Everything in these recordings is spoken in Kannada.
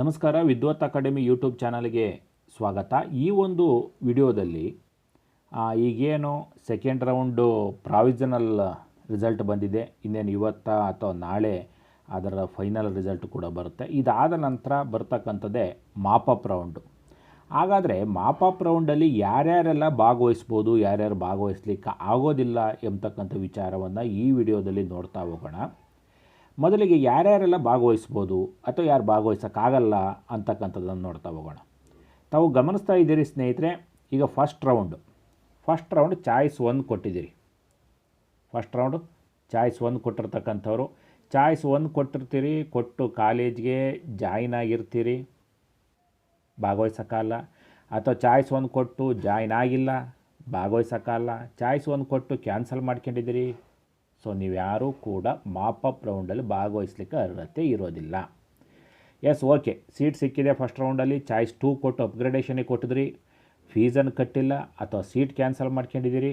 ನಮಸ್ಕಾರ, ವಿದ್ವತ್ ಅಕಾಡೆಮಿ ಯೂಟ್ಯೂಬ್ ಚಾನಲ್ಗೆ ಸ್ವಾಗತ. ಈ ಒಂದು ವಿಡಿಯೋದಲ್ಲಿ ಈಗೇನು ಸೆಕೆಂಡ್ ರೌಂಡು ಪ್ರಾವಿಷನಲ್ ರಿಸಲ್ಟ್ ಬಂದಿದೆ. ಇನ್ನೇನು ಇವತ್ತ ಅಥವಾ ನಾಳೆ ಅದರ ಫೈನಲ್ ರಿಸಲ್ಟ್ ಕೂಡ ಬರುತ್ತೆ. ಇದಾದ ನಂತರ ಬರ್ತಕ್ಕಂಥದ್ದೇ ಮಾಪಪ್ ರೌಂಡು ಹಾಗಾದರೆ ಮಾಪಪ್ ರೌಂಡಲ್ಲಿ ಯಾರ್ಯಾರೆಲ್ಲ ಭಾಗವಹಿಸ್ಬೋದು, ಯಾರ್ಯಾರು ಭಾಗವಹಿಸ್ಲಿಕ್ಕೆ ಆಗೋದಿಲ್ಲ ಎಂಬತಕ್ಕಂಥ ವಿಚಾರವನ್ನು ಈ ವಿಡಿಯೋದಲ್ಲಿ ನೋಡ್ತಾ ಹೋಗೋಣ. ಮೊದಲಿಗೆ ಯಾರ್ಯಾರೆಲ್ಲ ಭಾಗವಹಿಸ್ಬೋದು ಅಥವಾ ಯಾರು ಭಾಗವಹಿಸೋಕ್ಕಾಗಲ್ಲ ಅಂತಕ್ಕಂಥದ್ದನ್ನು ನೋಡ್ತಾ ಹೋಗೋಣ. ತಾವು ಗಮನಿಸ್ತಾ ಇದ್ದೀರಿ ಸ್ನೇಹಿತರೆ, ಈಗ first round first round choice ಒಂದು ಕೊಟ್ಟಿದ್ದೀರಿ. ಫಸ್ಟ್ ರೌಂಡು ಚಾಯ್ಸ್ ಒಂದು ಕೊಟ್ಟಿರ್ತಕ್ಕಂಥವ್ರು. ಚಾಯ್ಸ್ ಒಂದು ಕೊಟ್ಟಿರ್ತೀರಿ, ಕೊಟ್ಟು ಕಾಲೇಜ್ಗೆ ಜಾಯಿನ್ ಆಗಿರ್ತೀರಿ. ಭಾಗವಹಿಸೋಕ್ಕಲ್ಲ ಅಥವಾ ಚಾಯ್ಸ್ ಒಂದು ಕೊಟ್ಟು ಜಾಯ್ನ್ ಆಗಿಲ್ಲ ಭಾಗವಹಿಸೋಕ್ಕಲ್ಲ ಚಾಯ್ಸ್ ಒಂದು ಕೊಟ್ಟು ಕ್ಯಾನ್ಸಲ್ ಮಾಡ್ಕೊಂಡಿದ್ದೀರಿ. ಸೊ ನೀವ್ಯಾರೂ ಕೂಡ ಮಾಪಪ್ ರೌಂಡಲ್ಲಿ ಭಾಗವಹಿಸ್ಲಿಕ್ಕೆ ಅರ್ಹತೆ ಇರೋದಿಲ್ಲ. ಎಸ್ ಓಕೆ ಸೀಟ್ ಸಿಕ್ಕಿದೆ ಫಸ್ಟ್ ರೌಂಡಲ್ಲಿ ಚಾಯ್ಸ್ ಟೂ ಕೊಟ್ಟು ಅಪ್ಗ್ರೇಡೇಷನಿಗೆ ಕೊಟ್ಟಿದ್ರಿ. ಫೀಸನ್ನು ಕಟ್ಟಿಲ್ಲ ಅಥವಾ ಸೀಟ್ ಕ್ಯಾನ್ಸಲ್ ಮಾಡ್ಕೊಂಡಿದ್ದೀರಿ.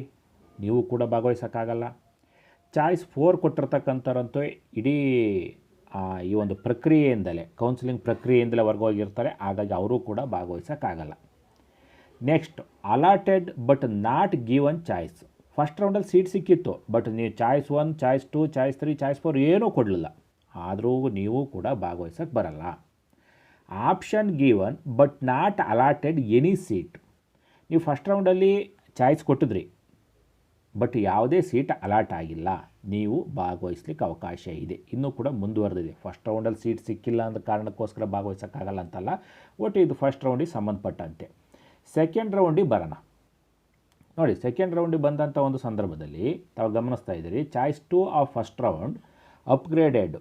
ನೀವು ಕೂಡ ಭಾಗವಹಿಸೋಕ್ಕಾಗಲ್ಲ. ಚಾಯ್ಸ್ ಫೋರ್ ಕೊಟ್ಟಿರ್ತಕ್ಕಂಥವ್ರಂತೂ ಇಡೀ ಈ ಒಂದು ಪ್ರಕ್ರಿಯೆಯಿಂದಲೇ ಕೌನ್ಸಿಲಿಂಗ್ ಪ್ರಕ್ರಿಯೆಯಿಂದಲೇ ಹೊರಗೋಗಿರ್ತಾರೆ ಹಾಗಾಗಿ ಅವರು ಕೂಡ ಭಾಗವಹಿಸೋಕ್ಕಾಗಲ್ಲ. Next allotted but not given choice first ರೌಂಡಲ್ಲಿ seat ಸಿಕ್ಕಿತ್ತು. ಬಟ್ ನೀವು choice one choice two choice three choice four ಏನೂ ಕೊಡಲಿಲ್ಲ. ಆದರೂ ನೀವು ಕೂಡ ಭಾಗವಹಿಸೋಕ್ಕೆ ಬರಲ್ಲ. Option given but not allotted any seat ನೀವು ಫಸ್ಟ್ ರೌಂಡಲ್ಲಿ ಚಾಯ್ಸ್ ಕೊಟ್ಟಿದ್ರಿ. ಬಟ್ ಯಾವುದೇ ಸೀಟ್ ಅಲಾಟ್ ಆಗಿಲ್ಲ. ನೀವು ಭಾಗವಹಿಸ್ಲಿಕ್ಕೆ ಅವಕಾಶ ಇದೆ. ಇನ್ನೂ ಕೂಡ ಮುಂದುವರೆದಿದೆ. ಫಸ್ಟ್ ರೌಂಡಲ್ಲಿ ಸೀಟ್ ಸಿಕ್ಕಿಲ್ಲ ಅಂತ ಕಾರಣಕ್ಕೋಸ್ಕರ ಭಾಗವಹಿಸೋಕ್ಕಾಗಲ್ಲ ಅಂತಲ್ಲ. ಒಟ್ಟು ಇದು ಫಸ್ಟ್ ರೌಂಡಿಗೆ ಸಂಬಂಧಪಟ್ಟಂತೆ. ಸೆಕೆಂಡ್ ರೌಂಡಿಗೆ ಬರೋಣ. ನೋಡಿ ಸೆಕೆಂಡ್ ರೌಂಡಿಗೆ ಬಂದಂಥ ಒಂದು ಸಂದರ್ಭದಲ್ಲಿ ತಾವು ಗಮನಿಸ್ತಾ ಇದ್ದೀರಿ choice two of first round upgraded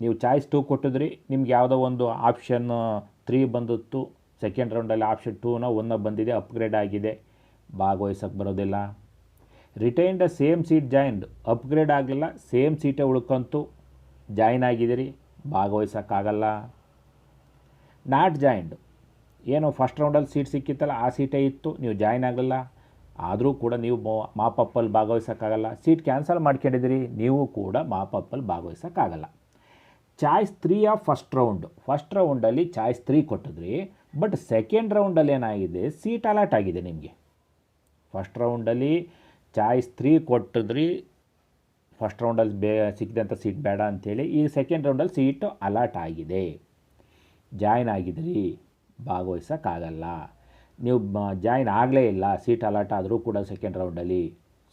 ನೀವು ಚಾಯ್ಸ್ ಟೂ ಕೊಟ್ಟಿದ್ರಿ, ನಿಮ್ಗೆ ಯಾವುದೋ ಒಂದು ಆಪ್ಷನ್ ತ್ರೀ ಬಂದಿತ್ತು ಸೆಕೆಂಡ್ ರೌಂಡಲ್ಲಿ ಆಪ್ಷನ್ ಟೂನ ಒನ್ನ ಬಂದಿದೆ ಅಪ್ಗ್ರೇಡ್ ಆಗಿದೆ ಭಾಗವಹಿಸೋಕ್ಕೆ ಬರೋದಿಲ್ಲ. Retained same seat joined upgrade ಆಗಲಿಲ್ಲ ಸೇಮ್ ಸೀಟೇ ಉಳ್ಕೊಂತು ಜಾಯಿನ್ ಆಗಿದ್ದೀರಿ ಭಾಗವಹಿಸೋಕ್ಕಾಗಲ್ಲ ನಾಟ್ ಜಾಯಿನ್ಡ್ ಏನು ಫಸ್ಟ್ ರೌಂಡಲ್ಲಿ ಸೀಟ್ ಸಿಕ್ಕಿತ್ತಲ್ಲ, ಆ ಸೀಟೇ ಇತ್ತು, ನೀವು ಜಾಯಿನ್ ಆಗಲಿಲ್ಲ. ಆದರೂ ಕೂಡ ನೀವು ಮಾಪಪ್ಪಲ್ಲಿ ಭಾಗವಹಿಸೋಕ್ಕಾಗಲ್ಲ. ಸೀಟ್ ಕ್ಯಾನ್ಸಲ್ ಮಾಡ್ಕೊಂಡಿದ್ದೀರಿ, ನೀವು ಕೂಡ ಮಾಪಪ್ಪಲ್ಲಿ ಭಾಗವಹಿಸೋಕ್ಕಾಗಲ್ಲ. Choice three of first round. First ರೌಂಡಲ್ಲಿ choice three ಕೊಟ್ಟಿದ್ರಿ, ಬಟ್ ಸೆಕೆಂಡ್ ರೌಂಡಲ್ಲಿ ಏನಾಗಿದೆ, ಸೀಟ್ ಅಲಾಟ್ ಆಗಿದೆ ನಿಮಗೆ. ಫಸ್ಟ್ ರೌಂಡಲ್ಲಿ ಚಾಯ್ಸ್ ತ್ರೀ ಕೊಟ್ಟಿದ್ರಿ, ಫಸ್ಟ್ ರೌಂಡಲ್ಲಿ ಬೇ, ಸಿಕ್ಕಿದಂಥ ಸೀಟ್ ಬೇಡ ಅಂಥೇಳಿ, ಈ ಸೆಕೆಂಡ್ ರೌಂಡಲ್ಲಿ ಸೀಟು ಅಲಾಟ್ ಆಗಿದೆ. ಜಾಯ್ನ್ ಆಗಿದ್ರಿ, ಭಾಗವಹಿಸೋಕ್ಕಾಗಲ್ಲ. ನೀವು ಜಾಯ್ನ್ ಆಗಲೇ ಇಲ್ಲ, ಸೀಟ್ ಅಲಾಟ್ ಆದರೂ ಕೂಡ ಸೆಕೆಂಡ್ ರೌಂಡಲ್ಲಿ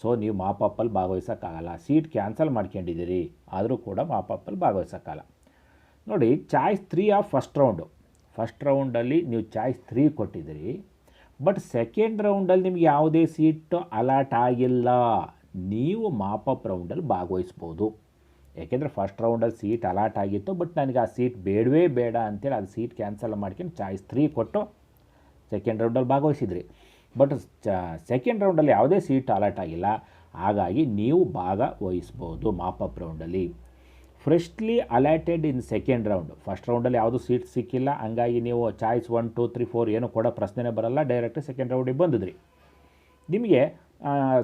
ಸೊ ನೀವು ಮಾಪಪ್ಪಲ್ಲಿ ಭಾಗವಹಿಸೋಕ್ಕಾಗಲ್ಲ. ಸೀಟ್ ಕ್ಯಾನ್ಸಲ್ ಮಾಡ್ಕೊಂಡಿದ್ದೀರಿ, ಆದರೂ ಕೂಡ ಮಾಪಪ್ಪಲ್ಲಿ ಭಾಗವಹಿಸೋಕ್ಕಾಗಲ್ಲ. ನೋಡಿ, choice three of first round first ರೌಂಡಲ್ಲಿ ನೀವು ಚಾಯ್ಸ್ ತ್ರೀ ಕೊಟ್ಟಿದ್ದೀರಿ. ಬಟ್ ಸೆಕೆಂಡ್ ರೌಂಡಲ್ಲಿ ನಿಮ್ಗೆ ಯಾವುದೇ ಸೀಟು ಅಲಾಟ್ ಆಗಿಲ್ಲ. ನೀವು ಮಾಪಪ್ ರೌಂಡಲ್ಲಿ ಭಾಗವಹಿಸ್ಬೋದು. ಯಾಕೆಂದರೆ ಫಸ್ಟ್ ರೌಂಡಲ್ಲಿ ಸೀಟ್ ಅಲಾಟ್ ಆಗಿತ್ತು ಬಟ್ ನನಗೆ ಆ ಸೀಟ್ ಬೇಡವೇ ಬೇಡ ಅಂತೇಳಿ ಅದು ಸೀಟ್ ಕ್ಯಾನ್ಸಲ್ ಮಾಡ್ಕೊಂಡು ಚಾಯ್ಸ್ ತ್ರೀ ಕೊಟ್ಟು ಸೆಕೆಂಡ್ ರೌಂಡಲ್ಲಿ ಭಾಗವಹಿಸಿದ್ರಿ. ಬಟ್ ಸೆಕೆಂಡ್ ರೌಂಡಲ್ಲಿ ಯಾವುದೇ ಸೀಟ್ ಅಲಾಟ್ ಆಗಿಲ್ಲ. ಹಾಗಾಗಿ ನೀವು ಭಾಗವಹಿಸ್ಬೋದು mop up ರೌಂಡಲ್ಲಿ freshly allotted in second round first ರೌಂಡಲ್ಲಿ ಯಾವುದೂ ಸೀಟ್ ಸಿಕ್ಕಿಲ್ಲ. ಹಂಗಾಗಿ ನೀವು choice one two three four ಏನು ಕೊಡೋ ಪ್ರಶ್ನೆನೇ ಬರಲ್ಲ. ಡೈರೆಕ್ಟ್ ಸೆಕೆಂಡ್ ರೌಂಡಿಗೆ ಬಂದಿದ್ರಿ. ನಿಮಗೆ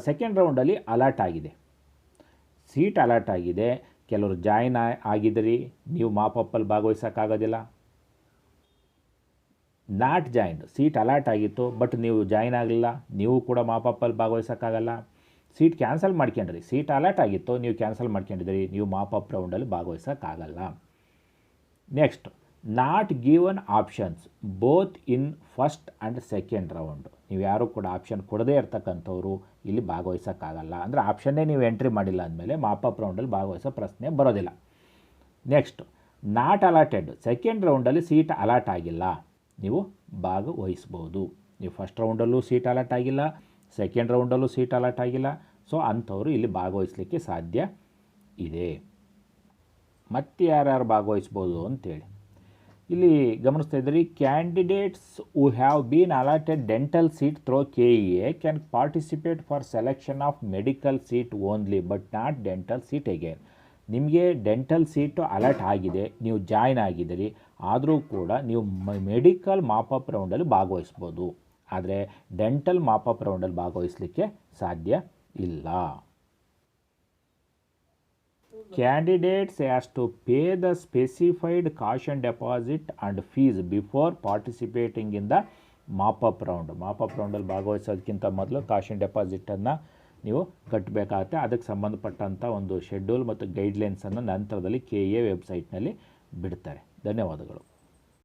ಸೆಕೆಂಡ್ ರೌಂಡಲ್ಲಿ ಅಲಾಟ್ ಆಗಿದೆ. ಸೀಟ್ ಅಲಾಟ್ ಆಗಿದೆ. ಕೆಲವರು ಜಾಯ್ನ್ ಆಗಿದ್ರಿ. ನೀವು ಮಾಪಪ್ಪಲ್ಲಿ ಭಾಗವಹಿಸೋಕ್ಕಾಗೋದಿಲ್ಲ. ನಾಟ್ ಜಾಯಿಂಡ್ ಸೀಟ್ ಅಲಾಟ್ ಆಗಿತ್ತು, ಬಟ್ ನೀವು ಜಾಯಿನ್ ಆಗಲಿಲ್ಲ ನೀವು ಕೂಡ ಮಾಪಪ್ಪಲ್ಲಿ ಭಾಗವಹಿಸೋಕ್ಕಾಗಲ್ಲ. ಸೀಟ್ ಕ್ಯಾನ್ಸಲ್ ಮಾಡ್ಕೊಂಡ್ರಿ, ಸೀಟ್ ಅಲಾಟ್ ಆಗಿತ್ತು, ನೀವು ಕ್ಯಾನ್ಸಲ್ ಮಾಡ್ಕೊಂಡಿದ್ರಿ ನೀವು ಮಾಪಪ್ ರೌಂಡಲ್ಲಿ ಭಾಗವಹಿಸೋಕ್ಕಾಗಲ್ಲ. Next, not given options, both in first and second round. ನೀವು ಯಾರೂ ಕೂಡ ಆಪ್ಷನ್ ಕೊಡದೇ ಇರ್ತಕ್ಕಂಥವ್ರು ಇಲ್ಲಿ ಭಾಗವಹಿಸೋಕ್ಕಾಗಲ್ಲ. ಅಂದರೆ ಆಪ್ಷನ್ನೇ ನೀವು ಎಂಟ್ರಿ ಮಾಡಿಲ್ಲ ಅಂದಮೇಲೆ ಮಾಪಪ್ ರೌಂಡಲ್ಲಿ ಭಾಗವಹಿಸೋ ಪ್ರಶ್ನೆ ಬರೋದಿಲ್ಲ. ನೆಕ್ಸ್ಟ್, ನಾಟ್ ಅಲಾಟೆಡ್, ಸೆಕೆಂಡ್ ರೌಂಡಲ್ಲಿ ಸೀಟ್ ಅಲಾಟ್ ಆಗಿಲ್ಲ. ನೀವು ಭಾಗವಹಿಸ್ಬೋದು. ನೀವು ಫಸ್ಟ್ ರೌಂಡಲ್ಲೂ ಸೀಟ್ ಅಲಾಟ್ ಆಗಿಲ್ಲ ಸೆಕೆಂಡ್ ರೌಂಡಲ್ಲೂ ಸೀಟ್ ಅಲಾಟ್ ಆಗಿಲ್ಲ ಸೊ ಅಂಥವರು ಇಲ್ಲಿ ಭಾಗವಹಿಸಲಿಕ್ಕೆ ಸಾಧ್ಯ ಇದೆ. ಮತ್ತೆ ಯಾರ್ಯಾರು ಭಾಗವಹಿಸ್ಬೋದು ಅಂತೇಳಿ. ಇಲ್ಲಿ ಗಮನಿಸ್ತಾ ಇದ್ದೀರಿ candidates who have been allotted dental seat through K E A can participate for selection of medical seat only but not dental seat again ನಿಮಗೆ ಡೆಂಟಲ್ ಸೀಟು ಅಲರ್ಟ್ ಆಗಿದೆ, ನೀವು ಜಾಯ್ನ್ ಆಗಿದ್ದೀರಿ, ಆದರೂ ಕೂಡ ನೀವು ಮೆಡಿಕಲ್ ಮಾಪಪ್ ರೌಂಡಲ್ಲಿ ಭಾಗವಹಿಸ್ಬೋದು. ಆದರೆ ಡೆಂಟಲ್ ಮಾಪಪ್ ರೌಂಡಲ್ಲಿ ಭಾಗವಹಿಸಲಿಕ್ಕೆ ಸಾಧ್ಯ ಇಲ್ಲ. Candidates has to pay the specified caution deposit and fees before participating in the mop up round mop up ರೌಂಡಲ್ಲಿ ಭಾಗವಹಿಸೋದಕ್ಕಿಂತ ಮೊದಲು ಕಾಷನ್ ಡೆಪಾಸಿಟನ್ನು ನೀವು ಕಟ್ಟಬೇಕಾಗತ್ತೆ ಅದಕ್ಕೆ ಸಂಬಂಧಪಟ್ಟಂಥ ಒಂದು ಶೆಡ್ಯೂಲ್ ಮತ್ತು ಗೈಡ್ಲೈನ್ಸನ್ನು ನಂತರದಲ್ಲಿ ಕೆ ಎ ವೆಬ್ಸೈಟ್ನಲ್ಲಿ ಬಿಡ್ತಾರೆ. ಧನ್ಯವಾದಗಳು.